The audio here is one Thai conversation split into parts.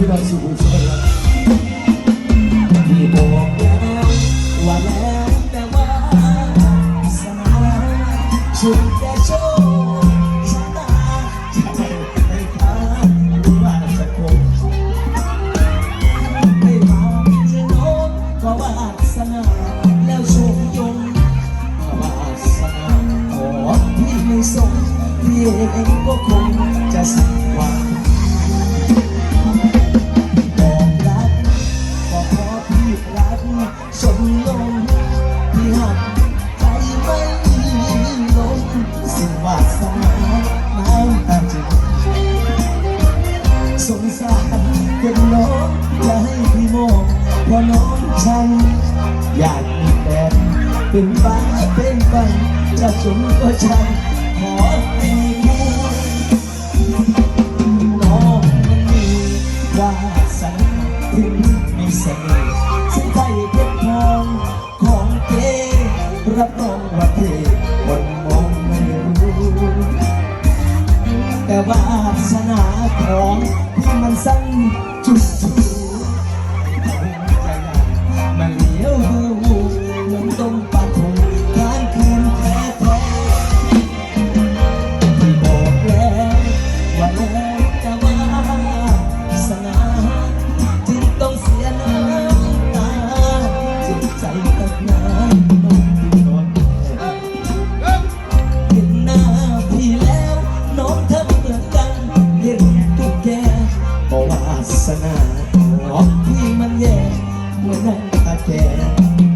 พี่น้องสุขุมสุ สารคนน้องจะให้พี่โมองเพราะน้องฉันอยากมีแฟนเป็นบ้าเป็นไปจะจนก็ฉันขอเป็นคู่น้องมันมีวาสนาถึงมีเสน่ห์ฉันไทยเพชรทองของเกรับรองว่าเท่คนมองไม่รู้แต่วาสนา พี่ สนาน้องพี่มันแย่เมื่อนั่งตาแก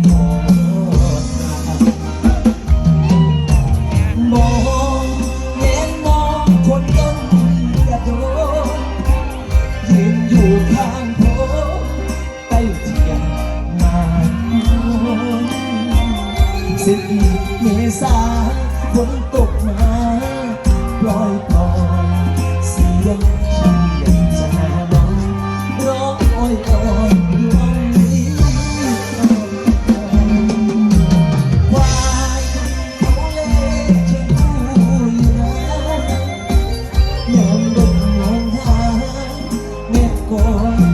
โอ้มองเห็นมองคนต้นกระโดดยืนอยู่ข้างโพใต้เทียนนานสิบเมษาฝนตก เ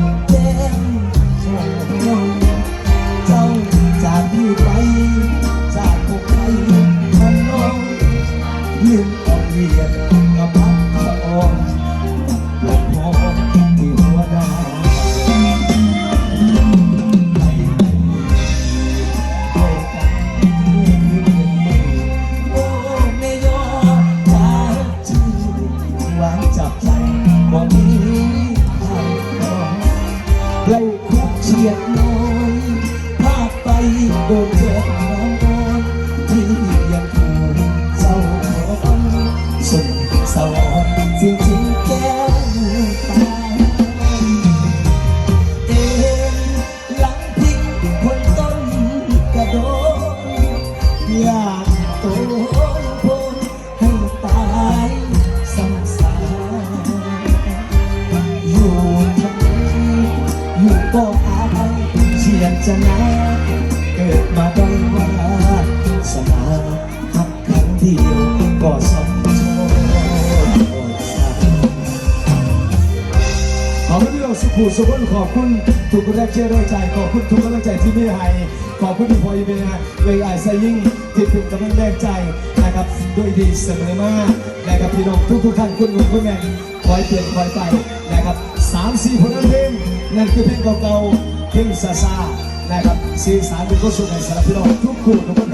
คุกเฉียดน้อยพาไปโดน จะนาเกิดมาได้ว่าสนาหักครั้งเดียวก็สมโชคสาขอบคุณพี่น้องสุขุสุขขอบคุณทุกกำลังใจแรงใจขอบคุณทุกกำลังใจที่มีให้ขอบคุณที่พอยเป็นเลยไอ้ไซยิ่งที่เป็นกำลังแรงใจนะครับด้วยดีเสมอมานะครับพี่น้องทุกทุกท่านคุณหนุ่มคุณแม่คอยเปลี่ยนคอยไปนะครับสามสี่ผลงานเพลงนั่นคือเพลงเก่าๆเพลงซาซา นะครับสีสารเป็นก็สุดในสารพี่น้องทุกคู่ทุกคน